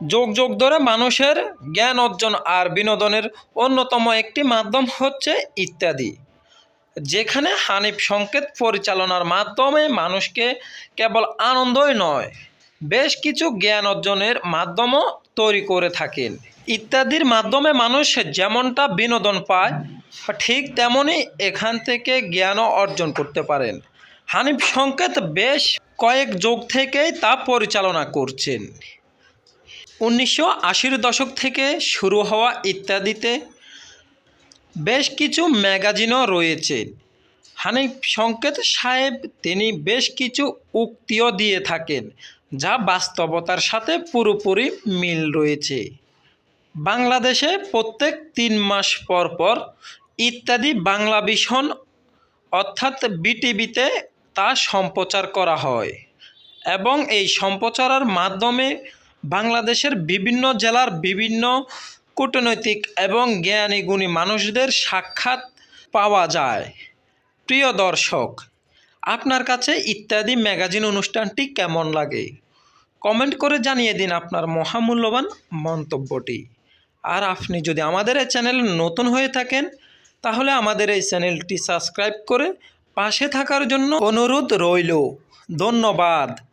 যোগ যোগ ধরে মানুষের জ্ঞান অর্জন আর বিনোদনের অন্যতম একটি মাধ্যম হচ্ছে ইত্যাদি, যেখানে হানিফ সংকেত পরিচালনার মাধ্যমে মানুষকে কেবল আনন্দই নয়, বেশ কিছু জ্ঞান অর্জনের মাধ্যমও তৈরি করে থাকেন। ইত্যাদির মাধ্যমে মানুষ যেমনটা বিনোদন পায়, ঠিক তেমনই এখান থেকে জ্ঞানও অর্জন করতে পারেন। হানিফ সংকেত বেশ কয়েক যুগ থেকেই তা পরিচালনা করছেন। উনিশশো আশির দশক থেকে শুরু হওয়া ইত্যাদিতে বেশ কিছু ম্যাগাজিনও রয়েছে। হানিফ সংকেত সাহেব, তিনি বেশ কিছু উক্তিও দিয়ে থাকেন, যা বাস্তবতার সাথে পুরোপুরি মিল রয়েছে। বাংলাদেশে প্রত্যেক তিন মাস পর পর ইত্যাদি বাংলা ভীষণ, অর্থাৎ বিটিভিতে তা সম্প্রচার করা হয় এবং এই সম্প্রচারের মাধ্যমে বাংলাদেশের বিভিন্ন জেলার বিভিন্ন কূটনৈতিক এবং জ্ঞানী গুণী মানুষদের সাক্ষাৎ পাওয়া যায়। প্রিয় দর্শক, আপনার কাছে ইত্যাদি ম্যাগাজিন অনুষ্ঠানটি কেমন লাগে? কমেন্ট করে জানিয়ে দিন আপনার মহামূল্যবান মন্তব্যটি। আর আপনি যদি আমাদের এই চ্যানেল নতুন হয়ে থাকেন, তাহলে আমাদের এই চ্যানেলটি সাবস্ক্রাইব করে পাশে থাকার জন্য অনুরোধ রইল। ধন্যবাদ।